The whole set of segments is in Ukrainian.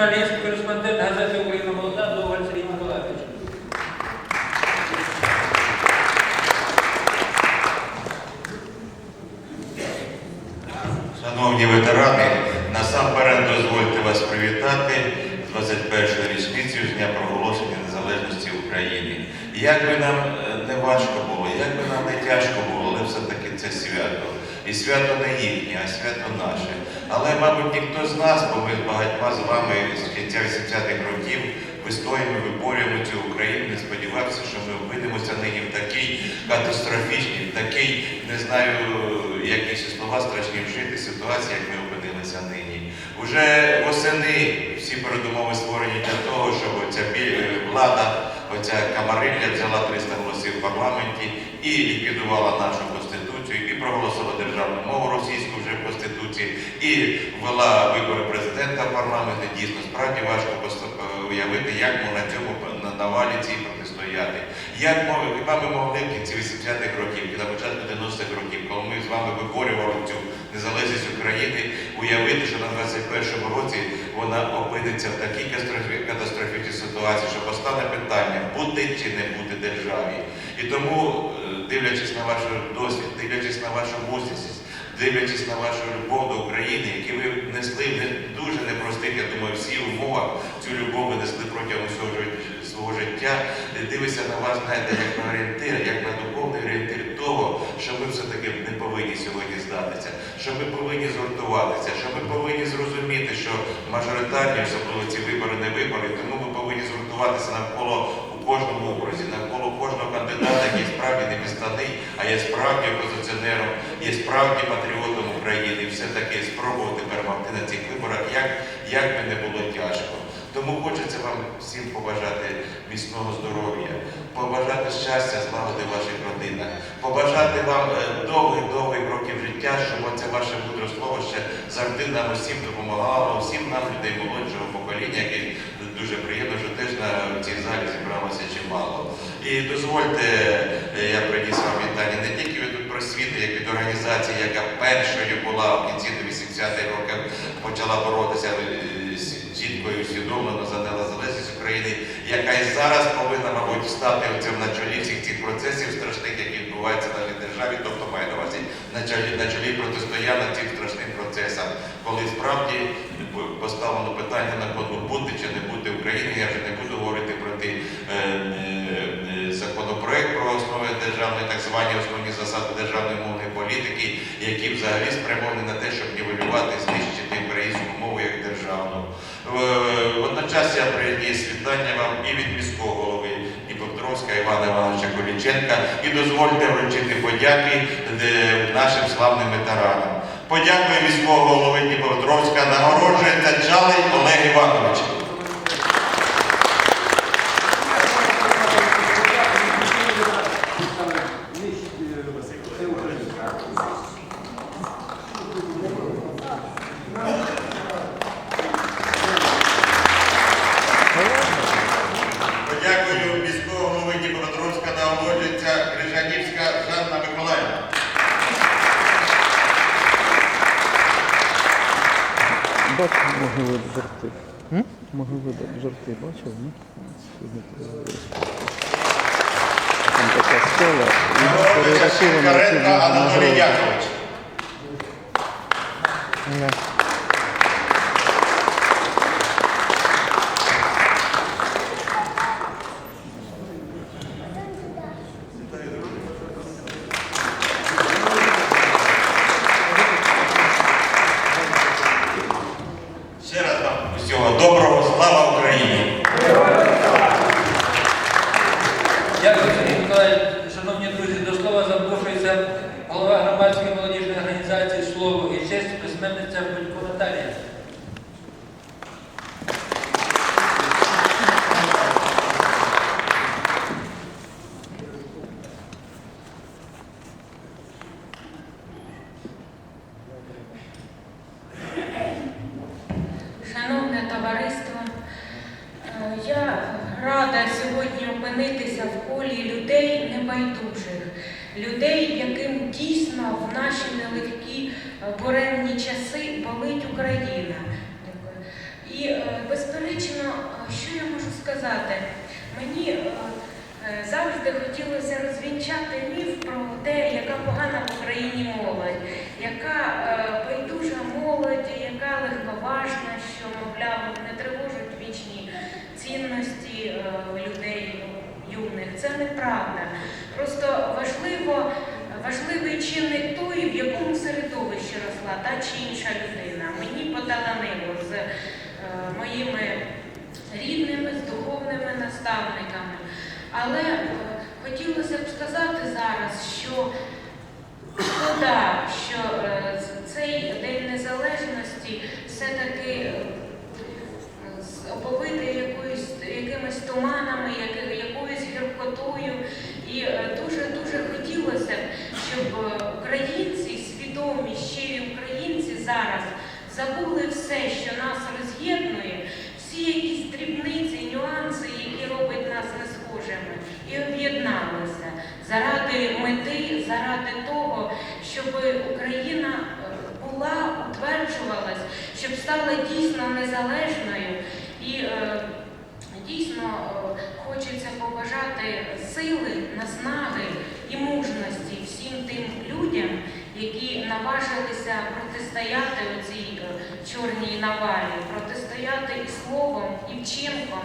журналіст, кореспондент газети Україна Молода Довгаль Сергій Миколаївич. Шановні ветерани, насамперед дозвольте вас привітати з 21-ю річницею з Дня проголошення незалежності України. Як би нам е, не важко було, як би нам не тяжко було, але все-таки це свято. І свято не їхнє, а свято наше. Але, мабуть, ніхто з нас, бо ми з багатьма з вами з кінця 80-х років вистоїмо, виборюємо цю Україну, не сподівався, що ми опинимося нині в такій катастрофічній, в такій, не знаю, якісь слова страшні вжити ситуації, як ми опинилися нині. Уже восени всі передумови створені для того, щоб ця влада, оця камарилля взяла 300 голосів в парламенті і ліквідувала нашу конституцію, і проголосила державну мову російську вже в і ввела вибори президента в парламенті. Дійсно, справді важко уявити, як ми на цьому на- навалі цій протистояти. Як ми, хіба ми могли в кінці 80-х років і на початку 90-х років, коли ми з вами виборювали цю незалежність України, уявити, що на 21-му році вона опиниться в такій катастрофі- катастрофічній ситуації, що постане питання, бути чи не бути державі. І тому, е, дивлячись на ваш досвід, дивлячись на вашу мужність, дивлячись на вашу любов до України, які ви несли в не дуже непростих, я думаю, всі умовах цю любов ви несли протягом всього свого життя, дивися на вас, знаєте, як на орієнтир, як на духовний орієнтир того, що ми все-таки не повинні сьогодні здатися, що ми повинні згуртуватися, що ми повинні зрозуміти, що мажоритарні, особливо ці вибори не вибори, тому ми повинні згуртуватися навколо у кожному образі, навколо кожного кандидата, який справді не підставний, а є справді опозиціонером, є справді патріотом України, і все-таки спробувати перемогти на цих виборах, як, як би не було тяжко. Тому хочеться вам всім побажати міцного здоров'я, побажати щастя, злагоди в ваших родинах, побажати вам е, довгих-довгих років життя, щоб це ваше мудре слово ще завжди нам усім допомагало, всім нам людей молодшого покоління, яких дуже приємно, що теж на цій залі зібралося чимало. І дозвольте, е, я приніс вам вітання не тільки від просвіти, як від організації, яка першою була в кінці 80-х років почала боротися е, з чіткою усвідомлено за незалежність України, яка і зараз повинна, мабуть, стати оцим на чолі всіх цих процесів страшних, які відбуваються в нашій державі, тобто має на увазі на чолі, на чолі протистояння цим страшним процесам, коли справді поставлено питання на кону бути чи не бути України. Я вже не буду говорити про ті е, е, законопроект про основи державної, так звані основні засади державної мовної політики, які взагалі спрямовані на те, щоб нівелювати, знищити українську мову як державну. Е, Водночас я приніс вітання вам і від міського голови Дніпропетровська Івана Івановича Коліченка і дозвольте вручити подяки е, нашим славним ветеранам. Подякую міського голови Дніпропетровська, нагороджується Чалий Олег Іванович. Подякую міського голови Дніпропетровська, нагороджується Крижанівська Жанна Миколаївна. Бачив могили жорти. М? Могили жарти, бачив, ні? Сьогодні. Там така стела, і перерахована Шинкаренко Анатолій. Якович. Не. Ще раз вам усього доброго, слава Україні! Дякую, Сергій Миколаївич. Шановні друзі, до слова запрошується голова громадської молодіжної організації Слово і честь письменниця Белько Наталія. Шановне товариство, е, я рада сьогодні опинитися в колі людей небайдужих, людей, яким дійсно в наші нелегкі е, буремні часи болить Україна. Дякую. І е, безперечно, е, що я можу сказати? Мені е, е, завжди хотілося розвінчати міф про те, яка погана в Україні молодь, яка е, байдужа молодь, яка легковажна, що, мовляв, не тривожать вічні цінності людей юних. Це неправда. Просто важливо, важливий чинник той, в якому середовищі росла та чи інша людина. Мені поталанило з моїми рідними, з духовними наставниками. Але е, хотілося б сказати зараз, що шкода, що е, цей День Незалежності все-таки е, оповитий якимись туманами, якоюсь гіркотою. І дуже-дуже хотілося б, щоб українці, свідомі, щирі українці зараз забули все, що нас роз'єднує, всі якісь дрібниці, нюанси, які роблять нас несхожими, і об'єдналися заради мети, заради того, щоб Україна е, була, утверджувалась, щоб стала дійсно незалежною і е, дійсно е, хочеться побажати сили, наснаги і мужності всім тим людям, які наважилися протистояти цій е, чорній навалі, протистояти і словом, і вчинком.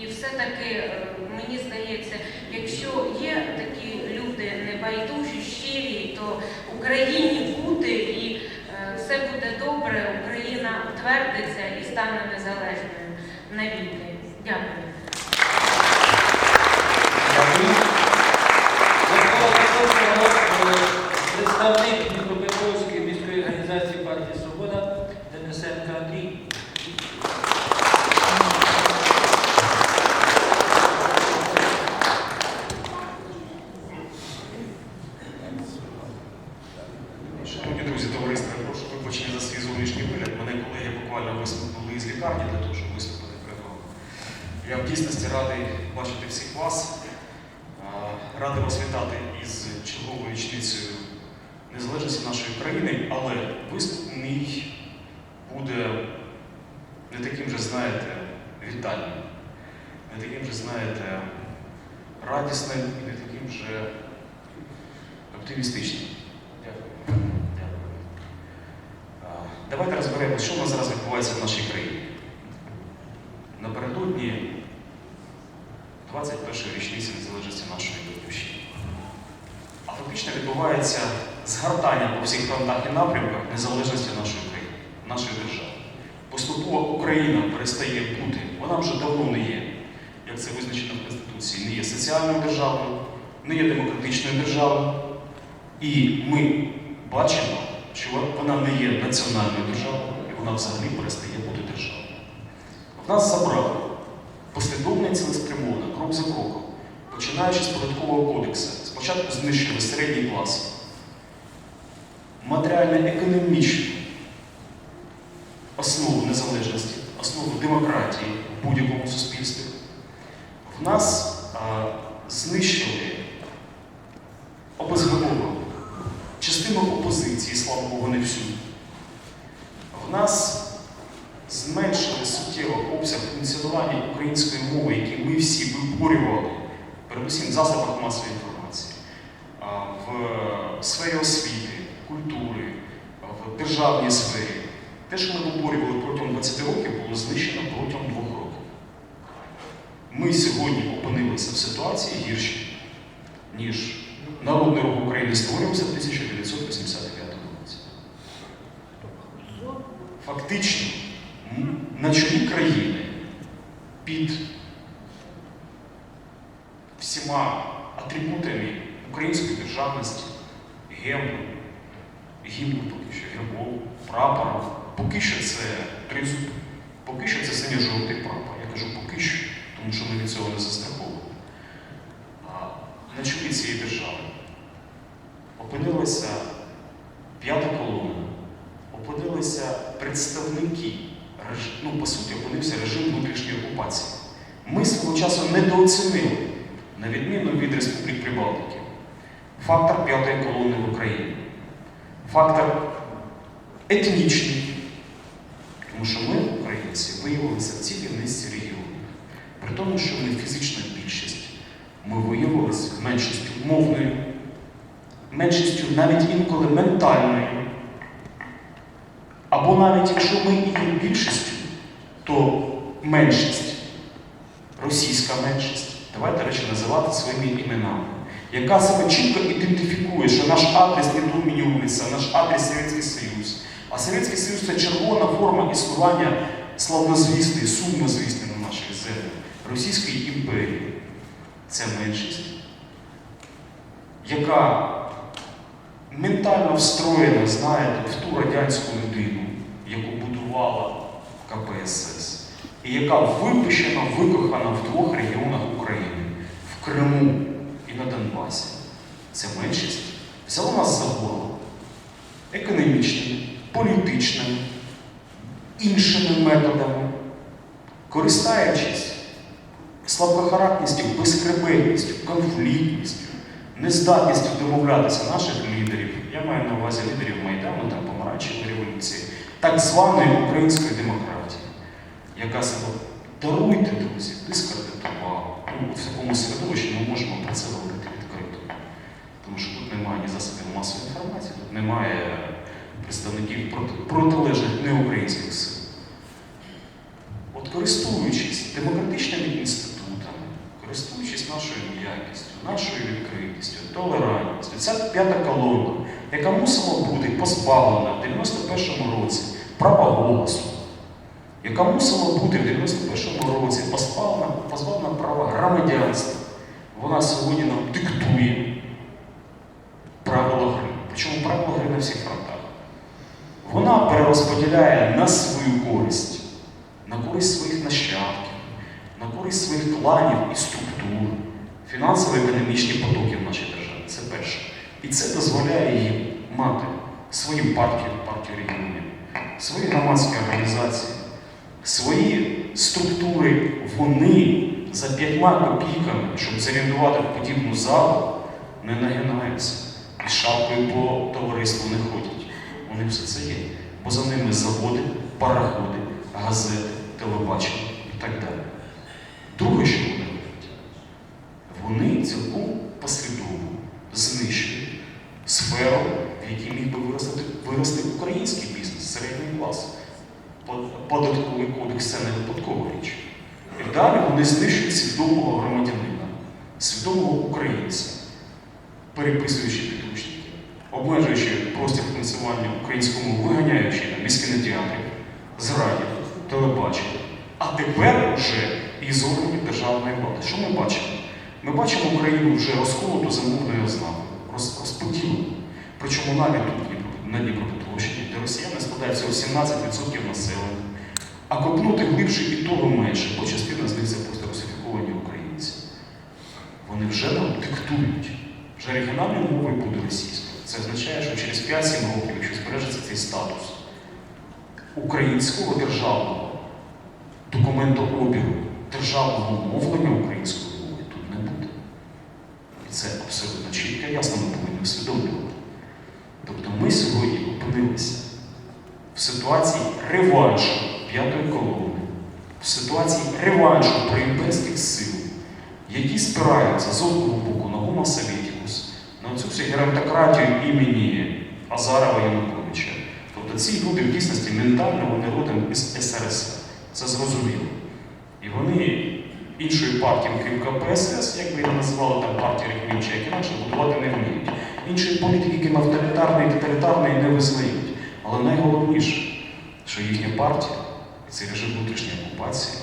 І все-таки е, мені здається, якщо є такі люди небайдужі, щирі, то Україні бути і е, все буде добре, Україна утвердиться і стане незалежною навіки. Дякую. Дякую. До слова запрошуємо, е, Представник Дніпропетровської міської організації партії Свобода Денисенко Андрій. Шановні друзі, товариство, я прошу вибачення за свій зовнішній вигляд. Мене колеги буквально висунули із лікарні для того, щоб виступити перед вами. Я в дійсності радий бачити всіх вас. А, Радий вас вітати із черговою річницею незалежності нашої країни, але виступ мій буде не таким же, знаєте, вітальним, не таким же, знаєте, радісним і не таким же оптимістичним. Дякую. Давайте розберемося, що в нас зараз відбувається в нашій країні. Напередодні 21-ї річниці незалежності нашої батьківщини. А фактично відбувається згортання по всіх фронтах і напрямках незалежності нашої країни, нашої держави. Поступово Україна перестає бути, вона вже давно не є, як це визначено в Конституції, не є соціальною державою, не є демократичною державою. І ми бачимо, що вона не є національною державою, і вона взагалі перестає бути державою. В нас забрали послідовно і цілеспрямовано, крок за кроком, починаючи з податкового кодексу, спочатку знищили середній клас, матеріально-економічну основу незалежності, основу демократії в будь-якому суспільстві. Нас а, знищили обезголовили частину опозиції, слава Богу, не всю. В нас зменшили суттєво обсяг функціонування української мови, який ми всі виборювали, передусім в засобах масової інформації, в сфері освіти, культури, в державній сфері. Те, що ми виборювали протягом 20 років, було знищено протягом двох. Ми сьогодні опинилися в ситуації гірші, ніж Народний рух України створювався в 1989 році. Фактично, на чолі країни під всіма атрибутами української державності, гемну, гімну поки що, гербов, прапором, поки що це тризуб, поки що це синьо-жовтий прапор. Я кажу поки що, тому що ми від цього не застраховуємо. На чолі цієї держави опинилася п'ята колона, опинилися представники, ну, по суті, опинився режим внутрішньої окупації. Ми свого часу недооцінили, на відміну від Республік Прибалтики, фактор п'ятої колони в Україні. Фактор етнічний, тому що ми, українці, воювали при тому, що ми фізична більшість, ми виявилися меншістю мовною, меншістю навіть інколи ментальною. Або навіть якщо ми і є більшістю, то меншість, російська меншість, давайте речі називати своїми іменами, яка себе чітко ідентифікує, що наш адрес не домінюється, наш адрес Совєтський Союз. А Совєтський Союз це червона форма існування славнозвісної, сумнозвісної Російської імперії. Це меншість, яка ментально встроєна, знаєте, в ту радянську людину, яку будувала КПСС, і яка випущена, викохана в двох регіонах України в Криму і на Донбасі. Ця меншість взяла нас за горло економічними, політичними, іншими методами, користаючись слабкохаракністю, безхребетністю, конфліктністю, нездатністю домовлятися наших лідерів, я маю на увазі лідерів Майдану та помаранчевої революції, так званої української демократії, яка себе даруйте, друзі, дискредитувала. Ну, в такому середовищі ми можемо про це говорити відкрито. Тому що тут немає ні засобів масової інформації, тут немає представників проти- протилежних неукраїнських сил. От користуючись демократичними інститутами, нашою м'якістю, нашою відкритістю, толерантністю, ця п'ята колона, яка мусила бути позбавлена в 91-му році права голосу, яка мусила бути в 91-му році позбавлена, позбавлена права громадянства, вона сьогодні нам диктує правила гри. Причому правила гри на всіх фронтах. Вона перерозподіляє на свою користь, на користь своїх нащадків, на користь своїх кланів і структур, фінансово-економічні потоки в нашій державі. Це перше. І це дозволяє їм мати свою партію, партію регіонів, свої громадські організації, свої структури. Вони за п'ятьма копійками, щоб зорієнтувати в подібну залу, не нагинаються. І шапкою по товариству не ходять. Вони все це є. Бо за ними заводи, пароходи, газети, телебачення і так далі. Друге, що вони цілком послідовно знищують сферу, в якій міг би вирости, вирости український бізнес, середній клас. Податковий кодекс це не випадкова річ. І далі вони знищують свідомого громадянина, свідомого українця, переписуючи підручники, обмежуючи простір функціонування українському, виганяючи на кінотеатрів, з радіо, телебачення. А тепер вже із органів державної влади. Що ми бачимо? Ми бачимо Україну вже розколоту за мовною ознакою, роз, розподілену. Причому навіть тут, на Дніпропетровщині, де росіяни складають всього 17% населення, а копнути глибше і того менше, бо частина з них це просто русифіковані українці. Вони вже нам диктують. Вже регіональною мовою буде російською. Це означає, що через 5-7 років, якщо збережеться цей статус українського державного документообігу, державного мовлення української мови тут не буде. І це абсолютно чітко ясно ми повинні усвідомлювати. Тобто ми сьогодні опинилися в ситуації реваншу п'ятої колони, в ситуації реваншу проімперських сил, які спираються з одного боку на Советicus, на цю всю геронтократію імені Азарова Януковича. Тобто ці люди в дійсності ментально вони родом із СРСР. Це зрозуміло. І вони іншої партії, крім КПСС, як би її називали там партія регіонів як інакше, будувати не вміють. Іншої політики, крім авторитарної і тоталітарної, не визнають. Але найголовніше, що їхня партія, цей режим внутрішньої окупації,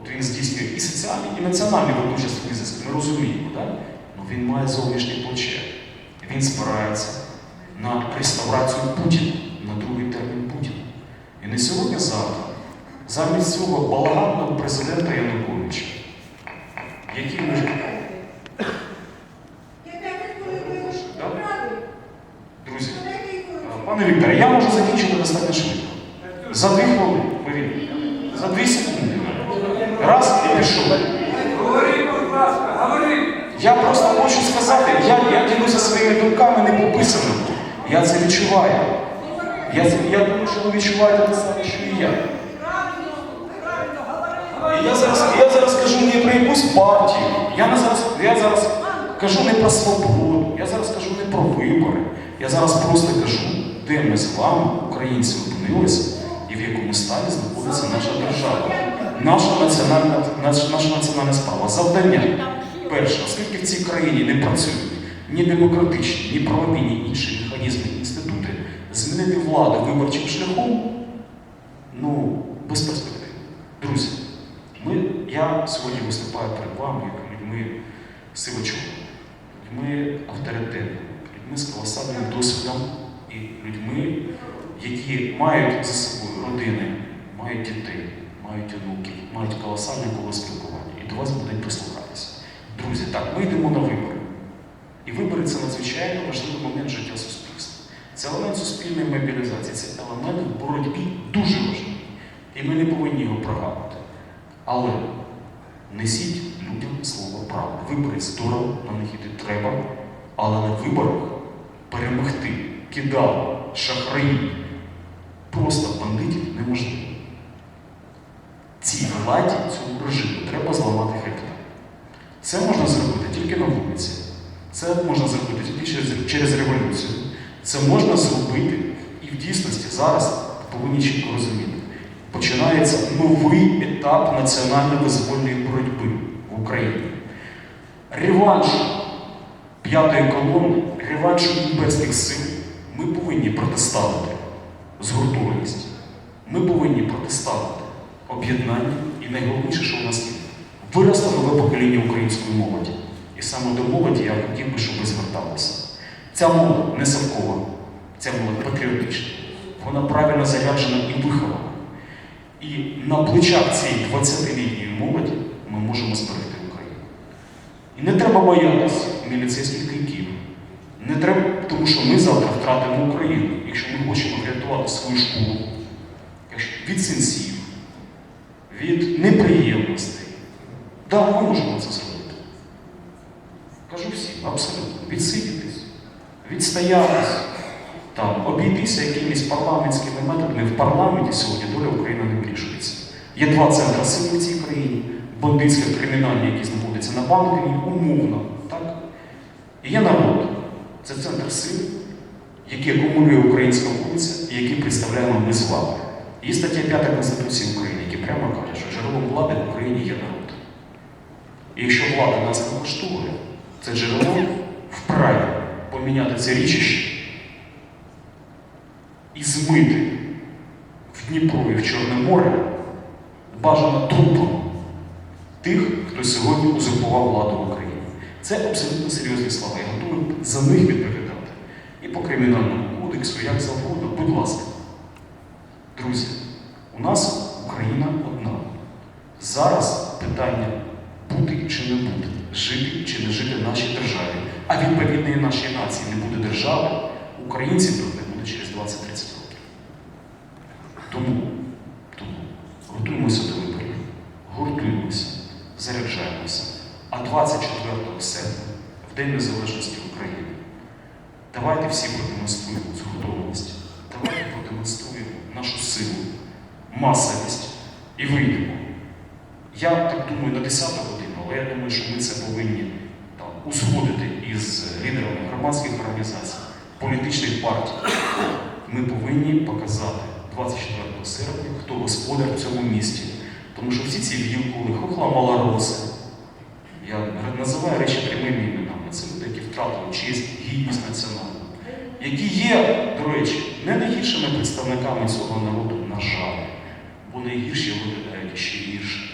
от він здійснює і соціальний, і національний водночас визиск, ми розуміємо, так? Ну він має зовнішнє плече. Він спирається на реставрацію Путіна, на другий термін Путіна. І не сьогодні-завтра, замість цього балаганного президента Януковича, який. Да? Друзі, пане Вікторе, я можу закінчити достатньо швидко. За дві хвилини, повірте. За дві секунди. Раз і пішов. Говори, будь ласка, говори. Я просто хочу сказати, я, я ділюся своїми думками не пописаними. Я це відчуваю. Я, я думаю, що ви відчуваєте те саме, що і я. Я зараз, я зараз кажу не про якусь партію. Я, не зараз, я зараз кажу не про свободу, я зараз кажу не про вибори. Я зараз просто кажу, де ми з вами, українці, опинилися і в якому стані знаходиться наша держава. Наша національна, наша, наша національна справа. Завдання. Перше, оскільки в цій країні не працюють ні демократичні, ні правові, ні інші механізми інститути, змінити владу виборчим шляхом ну, без перспектив. Друзі, я сьогодні виступаю перед вами як людьми сивочок, людьми авторитетними, людьми з колосальним досвідом і людьми, які мають за собою родини, мають дітей, мають онуків, мають колосальне коло спілкування. І до вас будуть прислухатися. Друзі, так, ми йдемо на вибори. І вибори це надзвичайно важливий момент життя суспільства. Це елемент суспільної мобілізації, це елемент в боротьбі дуже важливий. І ми не повинні його прогавити. Але несіть людям слово правди. Вибори здорово, на них іти треба, але на виборах перемогти кидав, шахраїв, просто бандитів неможливо. Цій владі, цьому режиму треба зламати хребта. Це можна зробити тільки на вулиці. Це можна зробити тільки через, через революцію. Це можна зробити і в дійсності зараз повинні чітко розуміти. Починається новий етап національно-визвольної боротьби в Україні. Реванш п'ятої колони, реванш імперських сил ми повинні протиставити згуртованість. Ми повинні протиставити об'єднання і найголовніше, що у нас є, виросло нове покоління української молоді. І саме до молоді я хотів би, щоб ви зверталися. Ця молодь не совкова, ця молодь патріотична. Вона правильно заряджена і вихована. І на плечах цієї 20-літньої молоді ми можемо зберегти Україну. І не треба боятися міліцейських кийків. Не треба, тому що ми завтра втратимо Україну, якщо ми хочемо врятувати свою школу від сенсів, від неприємностей. Да, ми можемо це зробити. Кажу всім, абсолютно. Відсидітись, відстоятись, там, обійтися якимись парламентськими методами. В парламенті сьогодні доля України не вирішується. Є два центри сили в цій країні, бандитська кримінальні, які знаходяться на банківні, умовно. Так? І є народ. Це центр сил, який акумулює українська вулиця і який представляємо ми з вами. Є стаття 5 Конституції України, яка прямо каже, що джерелом влади в Україні є народ. І якщо влада нас не влаштовує, це джерело вправі поміняти це річище і змити в Дніпро і в Чорне море бажано трупом тих, хто сьогодні узурпував владу в Україні. Це абсолютно серйозні слова. Я готовий за них відповідати. І по кримінальному кодексу, як завгодно, будь ласка. Друзі, у нас Україна одна. Зараз питання бути чи не бути, жити чи не жити в нашій державі, а відповідної нашій нації не буде держави, українців тут не буде через 20-30 років. Тому, тому готуємося до виборів, гуртуємося, заряджаємося. А 24 серпня, в День Незалежності України, давайте всі продемонструємо цю готовність. Давайте продемонструємо нашу силу, масовість і вийдемо. Я так думаю на 10 годину, але я думаю, що ми це повинні там, узгодити із лідерами громадських організацій, політичних партій. Ми повинні показати 24 серпня, хто господар в цьому місті. Тому що всі ці вілкули, хохла малороси, я називаю речі прямими іменами. Це люди, які втратили честь, гідність національну, які є, до речі, не найгіршими представниками цього народу, на жаль, бо найгірші виглядають ще гірше.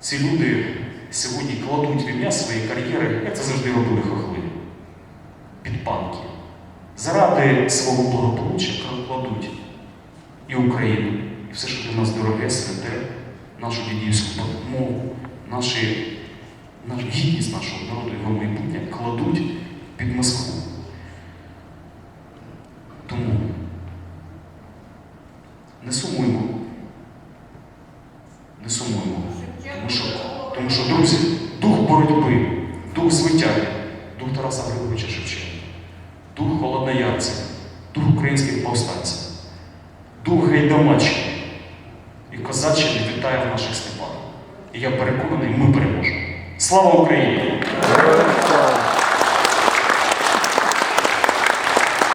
Ці люди сьогодні кладуть в ім'я своєї кар'єри, як це завжди робили хохли, під панки. Заради свого благополуччя кладуть і Україну, і все, що для нас дороге, святе, нашу дідівську мову, наші, нашу гідність нашого народу, його майбутнє кладуть під Москву. Тому не сумуємо. Не сумуємо. Тому що, тому що, друзі, дух боротьби, дух звитяги, дух Тараса Григоровича Шевченка, дух холодноярців, дух українських повстанців, дух гайдамачки і козаччини вітає в наших степах. І я переконаний, ми переможемо. Слава Україні!